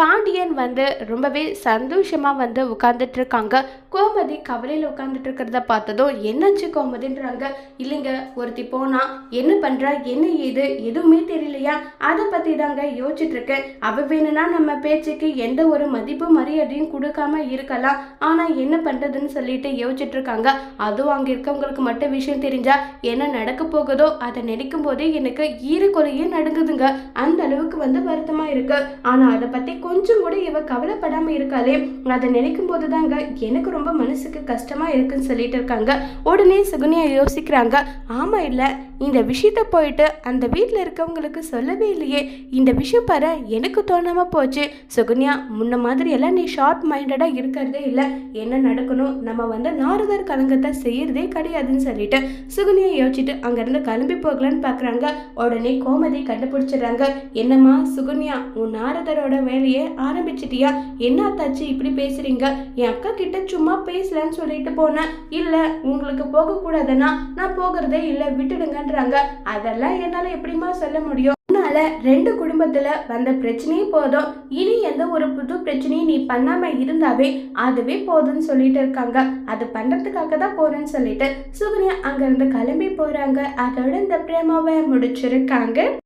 பாண்டியன் வந்து ரொம்பவே சந்தோஷமாக வந்து உட்காந்துட்டு இருக்காங்க கோமதி கவலையில் உட்காந்துட்டு இருக்கிறத பார்த்ததும் என்னாச்சு கோமதின்றாங்க. இல்லைங்க ஒருத்தி போனா என்ன பண்ணுறா என்ன ஏது? எதுவுமே தெரியலையா? அதை பற்றி தாங்க யோசிச்சுட்டு இருக்கேன் அவ வேணும்னா நம்ம பேச்சுக்கு எந்த ஒரு மதிப்பு மரியாதையும் கொடுக்காம இருக்கலாம். ஆனால் என்ன பண்ணுறதுன்னு சொல்லிட்டு யோசிச்சுட்டு இருக்காங்க அதுவும் அங்கே இருக்கவங்களுக்கு மட்டும் விஷயம் தெரிஞ்சா என்ன நடக்க போகுதோ அதை நினைக்கும் போதே எனக்கு ஈரக்குறையே நடுங்குதுங்க அந்த அளவுக்கு வந்து வருத்தமாக இருக்கு. ஆனால் அதை பற்றி கொஞ்சம் கூட இவ கவலைப்படாம இருக்காளே. அதை நினைக்கும் போது தாங்க எனக்கு ரொம்ப மனசுக்கு கஷ்டமா இருக்குன்னு சொல்லிட்டு இருக்காங்க. உடனே சுகுனியா யோசிக்கிறாங்க ஆமா இல்ல இந்த விஷயத்த போயிட்டு அந்த வீட்டில் இருக்கவங்களுக்கு சொல்லவே இல்லையே. இந்த விஷயம் பாரு எனக்கு தோணாம போச்சு. சுகுனியா முன்ன மாதிரி எல்லாம் நீ ஷார்ட் மைண்டடா இருக்கிறதே இல்லை. என்ன நடக்கணும்? நம்ம வந்து நாரதர் கலங்கத்தை செய்யறதே கிடையாதுன்னு சொல்லிட்டு சுகுனியா யோசிச்சுட்டு அங்கிருந்து கிளம்பி போகலான்னு பார்க்குறாங்க உடனே கோமதி கண்டுபிடிச்சிடுறாங்க என்னம்மா சுகுன்யா உன் நாரதரோட வேலையை ஆரம்பிச்சிட்டியா? என்ன தாச்சி இப்படி பேசுறீங்க? என் அக்கா கிட்ட சும்மா பேசலன்னு சொல்லிட்டு போனேன். இல்ல உங்களுக்கு போகக்கூடாதுன்னா நான் போகிறதே இல்லை விட்டுடுங்கன்றாங்க. அதெல்லாம் என்னால எப்படிம்மா சொல்ல முடியும்? அதனால ரெண்டு குடும்பத்துல வந்த பிரச்சனையே போதும். இனி எந்த ஒரு புது பிரச்சனையும் நீ பண்ணாம இருந்தாவே அதுவே போதும்னு சொல்லிட்டு இருக்காங்க. அது பண்றதுக்காக தான் போறேன்னு சொல்லிட்டு சுகன்யா அங்க இருந்து கிளம்பி போறாங்க. அதோட இந்த பிரேமாவை முடிச்சிருக்காங்க.